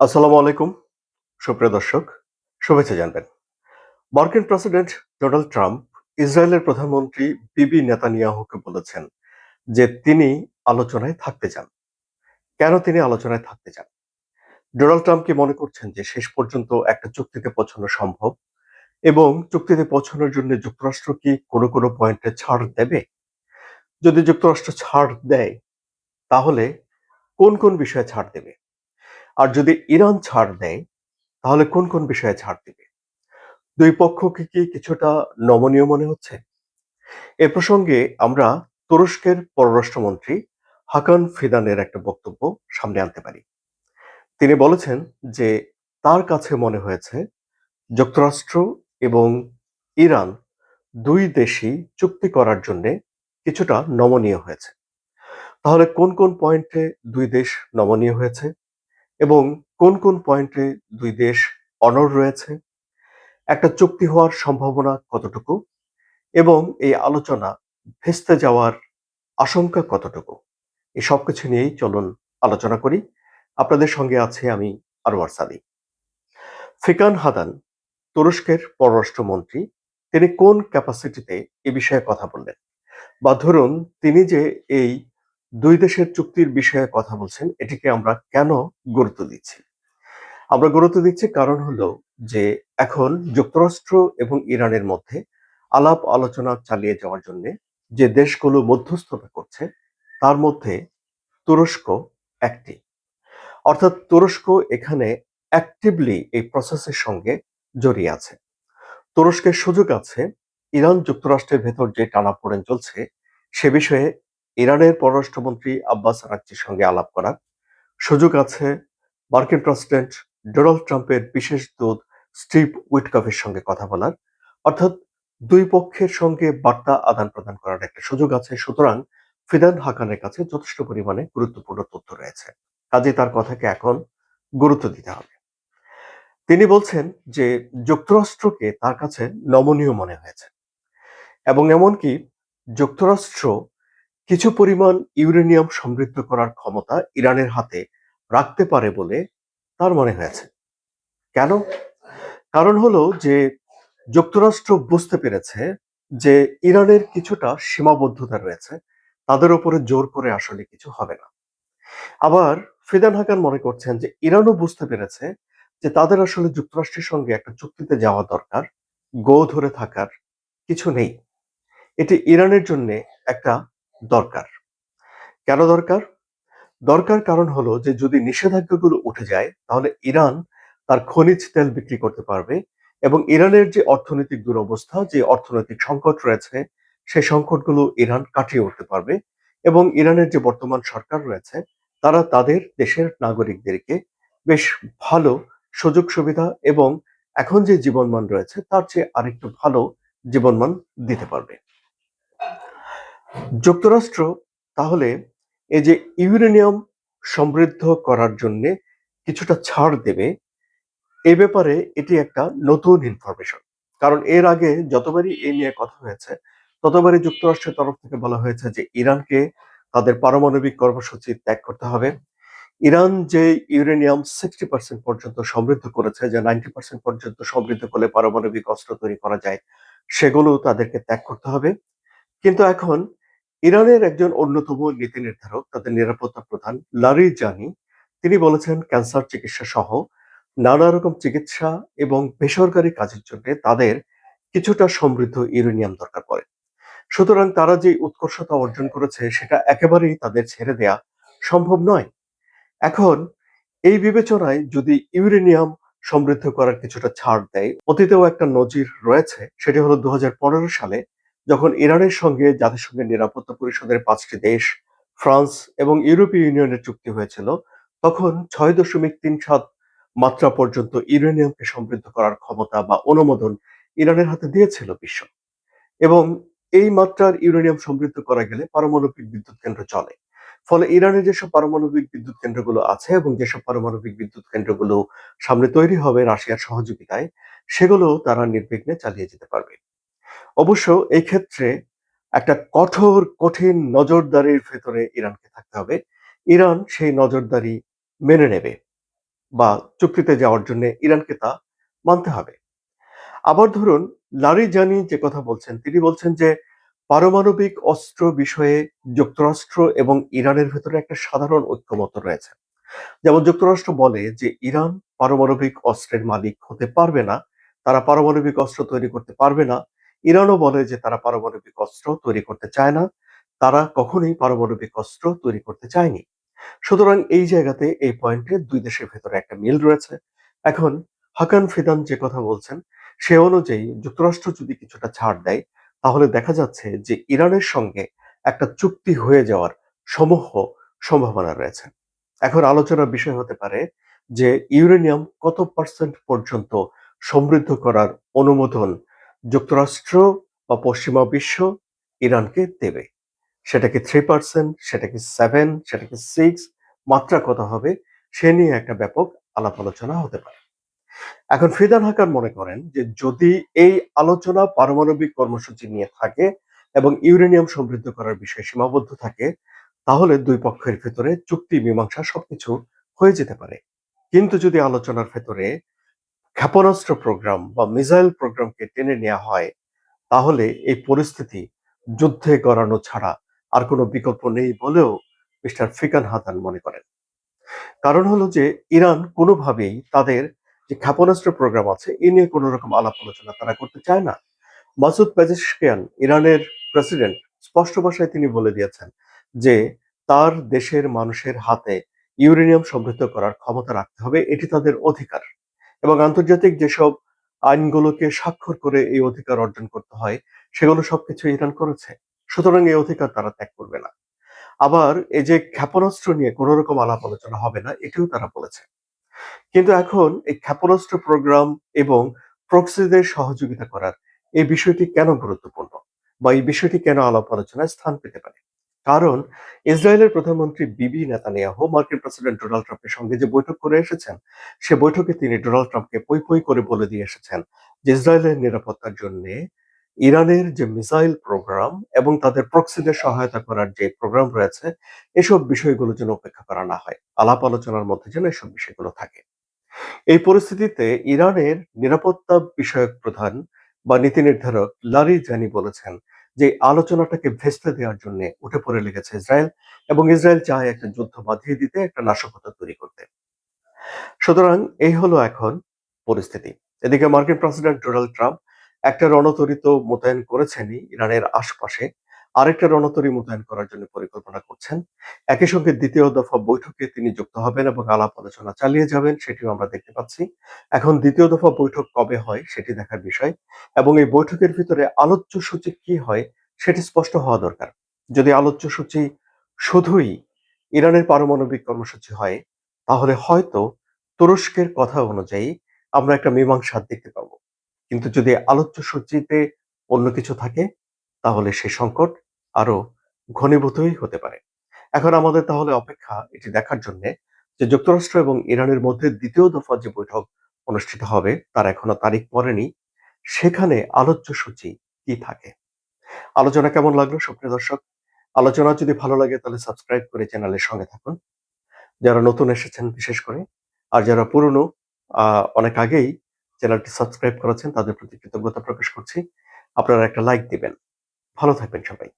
আসসালামু আলাইকুম, সুপ্রিয় দর্শক, শুভেচ্ছা জানবেন। মার্কিন প্রেসিডেন্ট ডোনাল্ড ট্রাম্প ইসরায়েলের প্রধানমন্ত্রী বিবি নেতানিয়াহুকে বলেছেন যে তিনি আলোচনায় থাকতে চান। কেন তিনি আলোচনায় থাকতে চান? ডোনাল্ড ট্রাম্প কি মনে করছেন যে শেষ পর্যন্ত একটা চুক্তিতে পৌঁছানো সম্ভব? এবং চুক্তিতে পৌঁছানোর জন্য যুক্তরাষ্ট্র কি কোনো কোনো পয়েন্টে ছাড় দেবে? যদি যুক্তরাষ্ট্র ছাড় দেয়, তাহলে কোন কোন বিষয়ে ছাড় দেবে? আর যদি ইরান ছাড় দেয় তাহলে কোন কোন বিষয়ে ছাড় দিবে? দুই পক্ষকে কি কিছুটা নমনীয় মনে হচ্ছে? এ প্রসঙ্গে আমরা তুরস্কের পররাষ্ট্রমন্ত্রী হাকান ফিদানের একটা বক্তব্য সামনে আনতে পারি। তিনি বলেছেন যে, তার কাছে মনে হয়েছে, যুক্তরাষ্ট্র এবং ইরান দুই দেশই চুক্তি করার জন্যে কিছুটা নমনীয় হয়েছে। তাহলে কোন কোন পয়েন্টে দুই দেশ নমনীয় হয়েছে? এবং কোন কোন পয়েন্টে দুই দেশ অনড় রয়েছে, একটা চুক্তি হওয়ার সম্ভাবনা কতটুকু এবং এই আলোচনা ভেস্তে যাওয়ার আশঙ্কা কতটুকু? এই সব কিছু নিয়েই চলুন আলোচনা করি। আপনাদের সঙ্গে আছে আমি আরওয়ার সাদি ফিকান হাদান, তুরস্কের পররাষ্ট্রমন্ত্রী, তিনি কোন ক্যাপাসিটিতে এ বিষয়ে কথা বললেন? বা ধরুন, তিনি যে এই দুই দেশের চুক্তির বিষয়ে কথা বলছেন, এটিকে আমরা কেন গুরুত্ব দিচ্ছি? আমরা গুরুত্ব দিচ্ছি কারণ হলো যে এখন যুক্তরাষ্ট্র এবং ইরানের মধ্যে আলাপ আলোচনা চালিয়ে যাওয়ার জন্য যে দেশগুলো মধ্যস্থতা করছে, তার মধ্যে তুরস্ক একটি। অর্থাৎ তুরস্ক এখানে অ্যাক্টিভলি এই প্রসেসের সঙ্গে জড়িয়ে আছে। তুরস্কের সুযোগ আছে, ইরান যুক্তরাষ্ট্রের ভেতর যে টানাপোড়েন চলছে, সে বিষয়ে ইরানের পররাষ্ট্রমন্ত্রী আব্বাস আরাকচির সঙ্গে আলাপ করার সুযোগ আছে মার্কিন প্রেসিডেন্ট ডোনাল্ড ট্রাম্পের বিশেষ দূত স্টিভ উইটকফের সঙ্গে কথা বলার। অর্থাৎ দুই পক্ষের সঙ্গে বার্তা আদান প্রদান করার একটা সুযোগ আছে। সুতরাং ফিদান হাকানের কাছে যথেষ্ট পরিমাণে গুরুত্বপূর্ণ তথ্য রয়েছে। কাজে তার কথাকে এখন গুরুত্ব দিতে হবে। তিনি বলছেন যে যুক্তরাষ্ট্রকে তার কাছে নমনীয় মনে হয়েছে। এবং এমনকি যুক্তরাষ্ট্র কিছু পরিমাণ ইউরেনিয়াম সমৃদ্ধ করার ক্ষমতা ইরানের হাতে রাখতে পারে বলে তার মনে হয়েছে। কেন? কারণ হলো যে যুক্তরাষ্ট্র বুঝতে পেরেছে যে ইরানের কিছুটা সীমাবদ্ধতা রয়েছে, তাদের উপরে জোর করে আসলে কিছু হবে না। আবার ফিদান হাকান মনে করছেন যে ইরানও বুঝতে পেরেছে যে তাদের আসলে যুক্তরাষ্ট্রের সঙ্গে একটা চুক্তিতে যাওয়া দরকার, গো ধরে থাকার কিছু নেই। এটি ইরানের জন্য একটা দরকার। কেন দরকার? দরকার কারণ হলো যে, যদি নিষেধাজ্ঞাগুলো উঠে যায়, তাহলে ইরান তার খনিজ তেল বিক্রি করতে পারবে এবং ইরানের যে অর্থনৈতিক দুরবস্থা, যে অর্থনৈতিক সংকট রয়েছে সেই সংকটগুলো ইরান কাটিয়ে উঠতে পারবে এবং ইরানের যে বর্তমান সরকার রয়েছে, তারা তাদের দেশের নাগরিকদেরকে বেশ ভালো সুযোগ সুবিধা এবং এখন যে জীবনমান রয়েছে, তার চেয়ে আরেকটু ভালো জীবনমান দিতে পারবে। যুক্তরাষ্ট্র তাহলে এই যে ইউরেনিয়াম সমৃদ্ধ করার জন্য কিছুটা ছাড় দেবে, এ ব্যাপারে এটি একটা নতুন ইনফরমেশন কারণ এর আগে যতবারই এ নিয়ে কথা হয়েছে, ততবারই যুক্তরাষ্ট্রের তরফ থেকে বলা হয়েছে যে ইরানকে তাদের পারমাণবিক কর্মসূচি ত্যাগ করতে হবে। ইরান যে ইউরেনিয়াম সিক্সটি পার্সেন্ট পর্যন্ত সমৃদ্ধ করেছে, যে নাইনটি পার্সেন্ট পর্যন্ত সমৃদ্ধ করলে পারমাণবিক অস্ত্র তৈরি করা যায় সেগুলো তাদেরকে ত্যাগ করতে হবে। কিন্তু এখন ইরানের একজন অন্যতম নীতি নির্ধারক, তাদের নিরাপত্তা প্রধান লারি জানি। তিনি বলেছেন, ক্যান্সার চিকিৎসা সহ নানা রকম চিকিৎসা এবং বেসরকারি কাজের জন্য তাদের কিছুটা সমৃদ্ধ ইউরেনিয়াম দরকার পড়ে। সুতরাং তারা যে উৎকর্ষতা অর্জন করেছে, সেটা একেবারেই তাদের ছেড়ে দেয়া সম্ভব নয়। এখন, এই বিবেচনায় যদি ইউরেনিয়াম সমৃদ্ধ করার কিছুটা ছাড় দেয়, অতীতেও একটা নজির রয়েছে, সেটি হলো দু হাজার পনেরো সালে যখন ইরানের সঙ্গে জাতিসংঘের নিরাপত্তা পরিষদের পাঁচটি দেশ, ফ্রান্স এবং ইউরোপীয় ইউনিয়নের চুক্তি হয়েছিল, তখন ছয় দশমিক তিন সাত মাত্রা পর্যন্ত ইউরেনিয়ামকে সমৃদ্ধ করার ক্ষমতা বা অনুমোদন ইরানের হাতে দিয়েছিল বিশ্ব। এবং এই মাত্রার ইউরেনিয়াম সমৃদ্ধ করা গেলে পারমাণবিক বিদ্যুৎ কেন্দ্র চলে। ফলে ইরানের যেসব পারমাণবিক বিদ্যুৎ কেন্দ্রগুলো আছে এবং যেসব পারমাণবিক বিদ্যুৎ কেন্দ্রগুলো সামনে তৈরি হবে রাশিয়ার সহযোগিতায়, সেগুলো তারা নির্বিঘ্নে চালিয়ে যেতে পারবে। অবশ্য এই ক্ষেত্রে একটা কঠোর, কঠিন নজরদারির ভেতরে ইরানকে থাকতে হবে। ইরান সেই নজরদারি মেনে নেবে বা চুক্তিতে যাওয়ার জন্য ইরানকে তা মানতে হবে। আবার ধরুন, লারি জানি যে কথা বলছেন, তিনি বলছেন যে পারমাণবিক অস্ত্র বিষয়ে যুক্তরাষ্ট্র এবং ইরানের ভেতরে একটা সাধারণ ঐক্যমত রয়েছে। যেমন যুক্তরাষ্ট্র বলে যে ইরান পারমাণবিক অস্ত্রের মালিক হতে পারবে না, তারা পারমাণবিক অস্ত্র তৈরি করতে পারবে না ইরানও বলে যে তারা পারমাণবিক অস্ত্র তৈরি করতে চায় না। তারা কখনোই পারমাণবিক অস্ত্র তৈরি করতে চায়নি। সুতরাং এই জায়গাতে, এই পয়েন্টে দুই দেশের ভেতরে একটা মিল রয়েছে। এখন হাকান ফিদান যে কথা বলছেন, সে অনুযায়ী যুক্তরাষ্ট্র যদি কিছুটা ছাড় দেয়, তাহলে দেখা যাচ্ছে যে ইরানের সঙ্গে একটা চুক্তি হয়ে যাওয়ার সমূহ সম্ভাবনা রয়েছে। এখন আলোচনার বিষয় হতে পারে যে ইউরেনিয়াম কত পার্সেন্ট পর্যন্ত সমৃদ্ধ করার অনুমোদন যুক্তরাষ্ট্র বা পশ্চিমা বিশ্ব ইরানকে দেবে। সেটাকে থ্রি পার্সেন্ট সেটাকে সেভেন সেটাকে সিক্স মাত্রা কত হবে, সে নিয়ে একটা ব্যাপক আলাপ আলোচনা হতে পারে। এখন ফিদান হাকার মনে করেন যে যদি এই আলোচনা পারমাণবিক কর্মসূচি নিয়ে থাকে এবং ইউরেনিয়াম সমৃদ্ধ করার বিষয়ে সীমাবদ্ধ থাকে, তাহলে দুই পক্ষের ভেতরে চুক্তি, মীমাংসা সবকিছু হয়ে যেতে পারে। কিন্তু যদি আলোচনার ভেতরে ক্ষেপণাস্ত্র প্রোগ্রাম বা মিসাইল প্রোগ্রামকে টেনে নেওয়া হয়, তাহলে এই পরিস্থিতি যুদ্ধে গড়ানো ছাড়া আর কোনো বিকল্প নেই বলেও মিস্টার ফিকান হাতান মনে করেন। কারণ হলো যে, ইরান কোনোভাবেই তাদের যে ক্ষেপণাস্ত্র প্রোগ্রাম আছে, এ নিয়ে কোনো রকম আলাপ আলোচনা তারা করতে চায় না। মাসুদ পেজেশকিয়ান, ইরানের প্রেসিডেন্ট, স্পষ্ট ভাষায় তিনি বলে দিয়েছেন যে, তার দেশের মানুষের হাতে ইউরেনিয়াম সমৃদ্ধ করার ক্ষমতা রাখতে হবে, এটি তাদের অধিকার। এবং আন্তর্জাতিক যেসব আইনগুলোকে স্বাক্ষর করে এই অধিকার অর্জন করতে হয়, সেগুলো সবকিছু ইরান করেছে। সুতরাং এই অধিকার তারা ত্যাগ করবে না। আবার এই যে ক্ষেপণাস্ত্র নিয়ে কোনো রকম আলাপ আলোচনা হবে না, এটিও তারা বলেছে। কিন্তু এখন এই ক্ষেপণাস্ত্র প্রোগ্রাম এবং প্রক্সিদের সহযোগিতা করার এই বিষয়টি কেন গুরুত্বপূর্ণ বা এই বিষয়টি কেন আলাপ আলোচনায় স্থান পেতে পারে? কারণ ইসরায়েলের প্রধানমন্ত্রী বিবি নেতানিয়াহু, মার্কিন প্রেসিডেন্ট ডোনাল্ড ট্রাম্পের সঙ্গে যে বৈঠক করে এসেছেন, সে বৈঠকে তিনি ডোনাল্ড ট্রাম্পকে পই পই করে বলে দিয়ে এসেছেন যে ইসরায়েলের নিরাপত্তার জন্য ইরানের যে মিসাইল প্রোগ্রাম এবং তাদের প্রক্সিদের সহায়তা করার যে প্রোগ্রাম রয়েছে, এসব বিষয়গুলো যেন উপেক্ষা করা না হয়। আলাপ আলোচনার মধ্যে যেন এসব বিষয়গুলো থাকে। এই পরিস্থিতিতে ইরানের নিরাপত্তা বিষয়ক প্রধান বা নীতি নির্ধারক লারি জানি বলেছেন যে আলোচনাটাকে ভেস্তে দেওয়ার জন্য উঠে পড়ে লেগেছে ইসরায়েল এবং ইসরায়েল চায় একটা যুদ্ধ বাঁধিয়ে দিতে, একটা নাশকতা তৈরি করতে। সুতরাং এই হলো এখন পরিস্থিতি। এদিকে মার্কিন প্রেসিডেন্ট ডোনাল্ড ট্রাম্প একটা রণতরিত মোতায়েন করেছেনই ইরানের আশপাশে। আরেকটা রণতরী মোতায়েন করার জন্য পরিকল্পনা করছেন। একই সঙ্গে দ্বিতীয় দফা বৈঠকে তিনি যুক্ত হবেন এবং আলাপ আলোচনা চালিয়ে যাবেন, সেটিও আমরা দেখতে পাচ্ছি। এখন দ্বিতীয় দফা বৈঠক কবে হয় সেটি দেখার বিষয় এবং এই বৈঠকের ভিতরে আলোচ্য সূচি কি হয় সেটি স্পষ্ট হওয়া দরকার। যদি আলোচ্য সূচি শুধুই ইরানের পারমাণবিক কর্মসূচি হয়, তাহলে হয়তো তুরস্কের কথা অনুযায়ী আমরা একটা মীমাংসা দেখতে পাবো। কিন্তু যদি আলোচ্য সূচিতে অন্য কিছু থাকে, তাহলে সে সংকট আরও ঘনীভূতই হতে পারে। এখন আমাদের তাহলে অপেক্ষা এটি দেখার জন্য যে যুক্তরাষ্ট্র এবং ইরানের মধ্যে দ্বিতীয় দফা যে বৈঠক অনুষ্ঠিত হবে, তার এখনও তারিখ পড়েনি। সেখানে আলোচ্য সূচি কি থাকে? আলোচনা কেমন লাগল সুপ্রিয় দর্শক? আলোচনা যদি ভালো লাগে তাহলে সাবস্ক্রাইব করে চ্যানেলের সঙ্গে থাকুন। যারা নতুন এসেছেন বিশেষ করে, আর যারা পুরনো অনেক আগেই চ্যানেলটি সাবস্ক্রাইব করেছেন, তাদের প্রতি কৃতজ্ঞতা প্রকাশ করছি। আপনারা একটা লাইক দিবেন। ভালো থাকবেন সবাই।